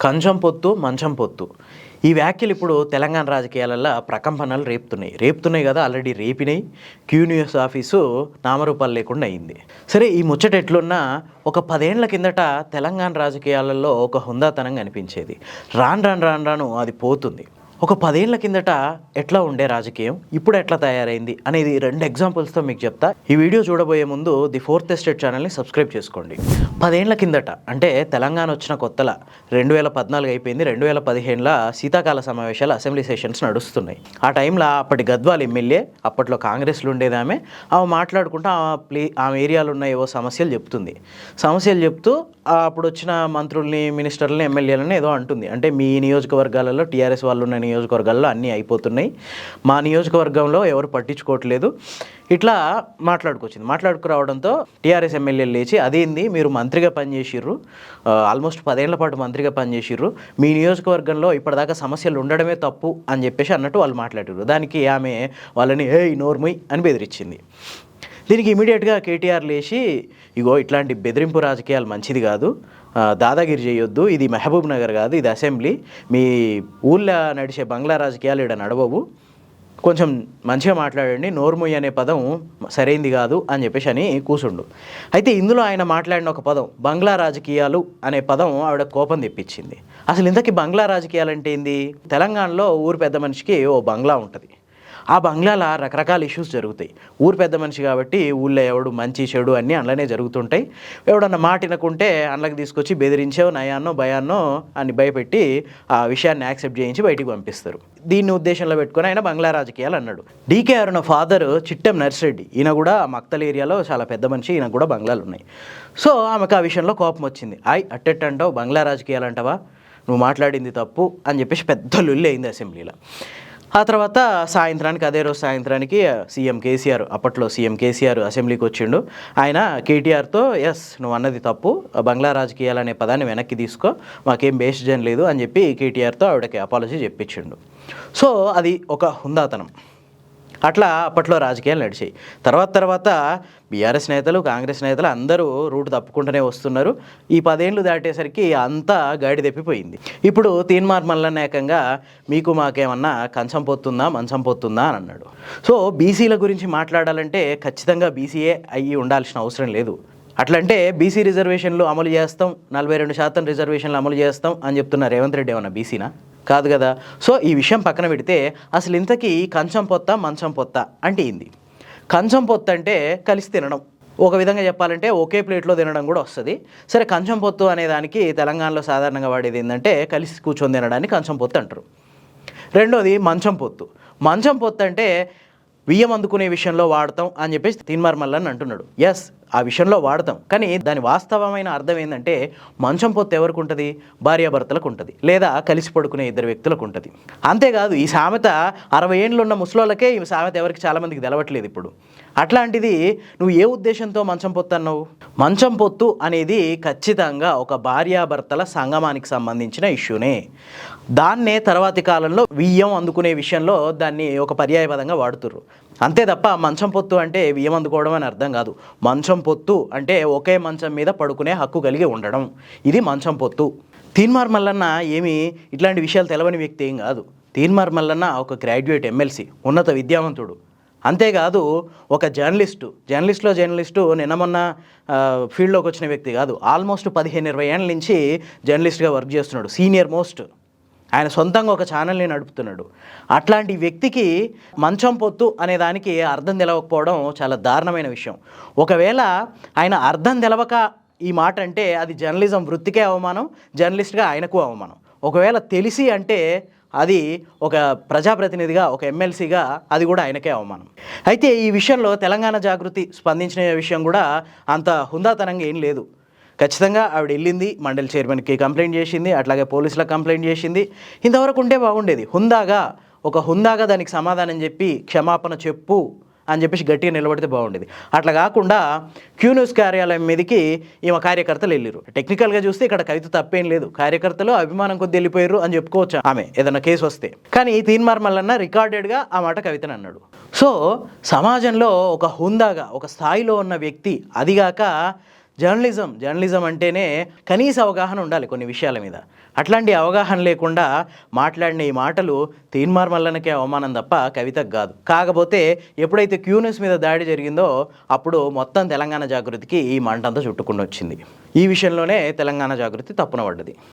కంచం పొత్తు మంచం పొత్తు. ఈ వ్యాఖ్యలు ఇప్పుడు తెలంగాణ రాజకీయాలలో ప్రకంపనలు రేపుతున్నాయి. రేపుతున్నాయి కదా ఆల్రెడీ రేపినాయి. క్యూ న్యూస్ ఆఫీసు నామరూపాలు లేకుండా అయింది. సరే ఈ ముచ్చట ఎట్లున్నా ఒక పదేండ్ల కిందట తెలంగాణ రాజకీయాలలో ఒక హుందాతనం కనిపించేది రాను రాను రాను రాను అది పోతుంది. ఒక పదేళ్ళ కిందట ఎట్లా ఉండే రాజకీయం? ఇప్పుడు ఎట్లా తయారైంది? అనేది రెండు ఎగ్జాంపుల్స్తో మీకు చెప్తా. ఈ వీడియో చూడబోయే ముందు ది ఫోర్త్ ఎస్టేట్ ఛానల్ని సబ్స్క్రైబ్ చేసుకోండి. పదేళ్ళ కిందట అంటే తెలంగాణ వచ్చిన కొత్తల రెండు వేల పద్నాలుగు అయిపోయింది రెండు వేల పదిహేనులో శీతాకాల సమావేశాలు అసెంబ్లీ సెషన్స్ నడుస్తున్నాయి. ఆ టైంలో అప్పటి గద్వాల్ ఎమ్మెల్యే అప్పట్లో కాంగ్రెస్లో ఉండేదామే ఆమె మాట్లాడుకుంటూ ఆ ప్లే ఆమె ఏరియాలో ఉన్న ఏవో సమస్యలు చెప్తుంది. సమస్యలు చెప్తూ అప్పుడు వచ్చిన మంత్రుల్ని మినిస్టర్లని ఎమ్మెల్యేలని ఏదో అంటుంది. అంటే మీ నియోజకవర్గాలలో టీఆర్ఎస్ వాళ్ళు ఉన్న నియోజకవర్గాల్లో అన్నీ అయిపోతున్నాయి. మా నియోజకవర్గంలో ఎవరు పట్టించుకోవట్లేదు. ఇట్లా మాట్లాడుకొచ్చింది. మాట్లాడుకురావడంతో టీఆర్ఎస్ ఎమ్మెల్యేలు లేచి అదేంది? మీరు మంత్రిగా పనిచేసిర్రు. ఆల్మోస్ట్ పదేళ్ళ పాటు మంత్రిగా పనిచేసిర్రు. మీ నియోజకవర్గంలో ఇప్పటిదాకా సమస్యలు ఉండడమే తప్పు అని చెప్పేసి అన్నట్టు వాళ్ళు మాట్లాడారు దానికి ఆమె వాళ్ళని ఏ నోర్మై అని బెదిరించింది. దీనికి ఇమీడియట్గా కేటీఆర్ లేచి ఇగో ఇట్లాంటి బెదిరింపు రాజకీయాలు మంచిది కాదు. దాదాగిరి చేయొద్దు. ఇది మహబూబ్ నగర్ కాదు ఇది అసెంబ్లీ. మీ ఊళ్ళో నడిచే బంగ్లా రాజకీయాలు ఇక్కడ నడవవు. కొంచెం మంచిగా మాట్లాడండి. నోర్ముయ్ అనే పదం సరైంది కాదు అని చెప్పేసి అని కూసుండు. అయితే ఇందులో ఆయన మాట్లాడిన ఒక పదం బంగ్లా రాజకీయాలు అనే పదం ఆవిడ కోపం తెప్పించింది. అసలు ఇంతకీ బంగ్లా రాజకీయాలు అంటే ఏంది? తెలంగాణలో ఊరు పెద్ద మనిషికి ఓ బంగ్లా ఉంటుంది. ఆ బంగ్లాల రకరకాల ఇష్యూస్ జరుగుతాయి. ఊరు పెద్ద మనిషి కాబట్టి ఊళ్ళో ఎవడు మంచి చెడు అన్నీ అందులోనే జరుగుతుంటాయి. ఎవడన్నా మాట వినకుంటే అందులోకి తీసుకొచ్చి బెదిరించావు నయాన్నో భయాన్నో అని భయపెట్టి ఆ విషయాన్ని యాక్సెప్ట్ చేయించి బయటికి పంపిస్తారు. దీన్ని ఉద్దేశంలో పెట్టుకొని ఆయన బంగ్లా రాజకీయాలు అన్నాడు. డీకే అరుణ ఫాదర్ చిట్టెం నర్సిరెడ్డి ఈయన కూడా మక్తల్ ఏరియాలో చాలా పెద్ద మనిషి ఈయన కూడా బంగ్లాలు ఉన్నాయి. సో ఆమెకు ఆ విషయంలో కోపం వచ్చింది. ఐ అట్టెట్ అంటావు బంగ్లా రాజకీయాలు అంటావా? నువ్వు మాట్లాడింది తప్పు అని చెప్పేసి పెద్ద లుల్లి అయింది అసెంబ్లీలో. ఆ తర్వాత సాయంత్రానికి అదే రోజు సాయంత్రానికి సీఎం కేసీఆర్ అప్పట్లో సీఎం కేసీఆర్ అసెంబ్లీకి వచ్చిండు. ఆయన కేటీఆర్తో ఎస్ నువ్వు అన్నది తప్పు. బంగ్లా రాజకీయాలు అనే పదాన్ని వెనక్కి తీసుకో. మాకేం బేస్ లేదు అని చెప్పి కేటీఆర్తో ఆవిడకి అపాలజీ చెప్పించిండు. సో అది ఒక హుందాతనం. అట్లా అప్పట్లో రాజకీయాలు నడిచాయి. తర్వాత తర్వాత బీఆర్ఎస్ నేతలు కాంగ్రెస్ నేతలు అందరూ రూట్ తప్పుకుంటూనే వస్తున్నారు. ఈ పదేళ్ళు దాటేసరికి అంతా గాడి తెప్పిపోయింది. ఇప్పుడు తీన్మార్ మల్లన్న ఏకంగా మీకు మాకేమన్నా కంచం పొత్తుందా మంచం పొత్తుందా అని అన్నాడు. సో బీసీల గురించి మాట్లాడాలంటే ఖచ్చితంగా బీసీఏ అయ్యి ఉండాల్సిన అవసరం లేదు. అట్లంటే బీసీ రిజర్వేషన్లు అమలు చేస్తాం నలభై రెండు శాతం రిజర్వేషన్లు అమలు చేస్తాం అని చెప్తున్న రేవంత్ రెడ్డి ఏమన్నా బీసీనా? కాదు కదా? సో ఈ విషయం పక్కన పెడితే అసలు ఇంతకీ కంచం పొత్త మంచం పొత్త అంటే ఏంది? కంచం పొత్త అంటే కలిసి తినడం. ఒక విధంగా చెప్పాలంటే ఒకే ప్లేట్లో తినడం కూడా వస్తుంది. సరే కంచం పొత్తు అనే దానికి తెలంగాణలో సాధారణంగా వాడేది ఏంటంటే కలిసి కూర్చొని తినడానికి కంచం పొత్తు అంటారు. రెండోది మంచం పొత్తు. మంచం పొత్తు అంటే బియ్యం అందుకునే విషయంలో వాడతాం అని చెప్పేసి తీన్మార్ మల్లన్ అంటున్నాడు. ఎస్ ఆ విషయంలో వాడతాం. కానీ దాని వాస్తవమైన అర్థం ఏంటంటే మంచం పొత్తు ఎవరికి ఉంటుంది? భార్యాభర్తలకు ఉంటుంది. లేదా కలిసి పడుకునే ఇద్దరు వ్యక్తులకు ఉంటుంది. అంతేకాదు ఈ సామెత అరవై ఏళ్ళు ఉన్న ముసలోళ్ళకే ఈ సామెత ఎవరికి చాలామందికి తెలవట్లేదు ఇప్పుడు. అట్లాంటిది నువ్వు ఏ ఉద్దేశంతో మంచం పొత్తు అన్నావు? మంచం పొత్తు అనేది ఖచ్చితంగా ఒక భార్యాభర్తల సంగమానికి సంబంధించిన ఇష్యూనే. దాన్నే తర్వాతి కాలంలో వియ్యం అందుకునే విషయంలో దాన్ని ఒక పర్యాయపదంగా వాడుతుర్రు. అంతే తప్ప మంచం పొత్తు అంటే వియ్యం అందుకోవడం అని అర్థం కాదు. మంచం పొత్తు అంటే ఒకే మంచం మీద పడుకునే హక్కు కలిగి ఉండడం. ఇది మంచం పొత్తు. తీన్మార్ మల్లన్న ఏమి ఇట్లాంటి విషయాలు తెలవని వ్యక్తి ఏం కాదు. తీన్మార్ మల్లన్న ఒక గ్రాడ్యుయేట్ ఎమ్మెల్సీ ఉన్నత విద్యావంతుడు. అంతేకాదు ఒక జర్నలిస్టు జర్నలిస్ట్లో జర్నలిస్టు నిన్న మొన్న ఫీల్డ్లోకి వచ్చిన వ్యక్తి కాదు. ఆల్మోస్ట్ పదిహేను ఇరవై ఏళ్ళ నుంచి జర్నలిస్ట్గా వర్క్ చేస్తున్నాడు. Senior most. ఆయన సొంతంగా ఒక ఛానల్ని నడుపుతున్నాడు. అట్లాంటి వ్యక్తికి మంచం పొత్తు అనే దానికి అర్థం తెలవకపోవడం చాలా దారుణమైన విషయం. ఒకవేళ ఆయన అర్థం తెలవక ఈ మాట అంటే అది జర్నలిజం వృత్తికే అవమానం జర్నలిస్ట్గా ఆయనకు అవమానం. ఒకవేళ తెలిసి అంటే అది ఒక ప్రజాప్రతినిధిగా ఒక ఎమ్మెల్సీగా అది కూడా ఆయనకే అవమానం. అయితే ఈ విషయంలో తెలంగాణ జాగృతి స్పందించిన విషయం కూడా అంత హుందాతనంగా ఏం లేదు. ఖచ్చితంగా ఆవిడ వెళ్ళింది మండలి చైర్మన్కి కంప్లైంట్ చేసింది అట్లాగే పోలీసులకు కంప్లైంట్ చేసింది. ఇంతవరకు ఉంటే బాగుండేది. హుందాగా ఒక హుందాగా దానికి సమాధానం చెప్పి క్షమాపణ చెప్పు అని చెప్పేసి గట్టిగా నిలబడితే బాగుండేది. అట్లా కాకుండా క్యూ న్యూస్ కార్యాలయం మీదకి ఈమె కార్యకర్తలు వెళ్ళారు టెక్నికల్గా చూస్తే ఇక్కడ కవిత తప్పేం లేదు. కార్యకర్తలు అభిమానం కొద్ది వెళ్ళిపోయారు అని చెప్పుకోవచ్చు ఆమె ఏదైనా కేసు వస్తే. కానీ తీన్మార్ మల్లన్న రికార్డెడ్గా ఆ మాట కవితను అన్నాడు. సో సమాజంలో ఒక హుందాగా ఒక స్థాయిలో ఉన్న వ్యక్తి అదిగాక జర్నలిజం జర్నలిజం అంటేనే కనీస అవగాహన ఉండాలి కొన్ని విషయాల మీద. అట్లాంటి అవగాహన లేకుండా మాట్లాడిన ఈ మాటలు తీన్మార్ మల్లనకే అవమానం తప్ప కవితకు కాదు. కాకపోతే ఎప్పుడైతే క్యూనెస్ మీద దాడి జరిగిందో అప్పుడు మొత్తం తెలంగాణ జాగృతికి ఈ మంటంతా చుట్టుకుని వచ్చింది ఈ విషయంలోనే తెలంగాణ జాగృతి తప్పున పడ్డది.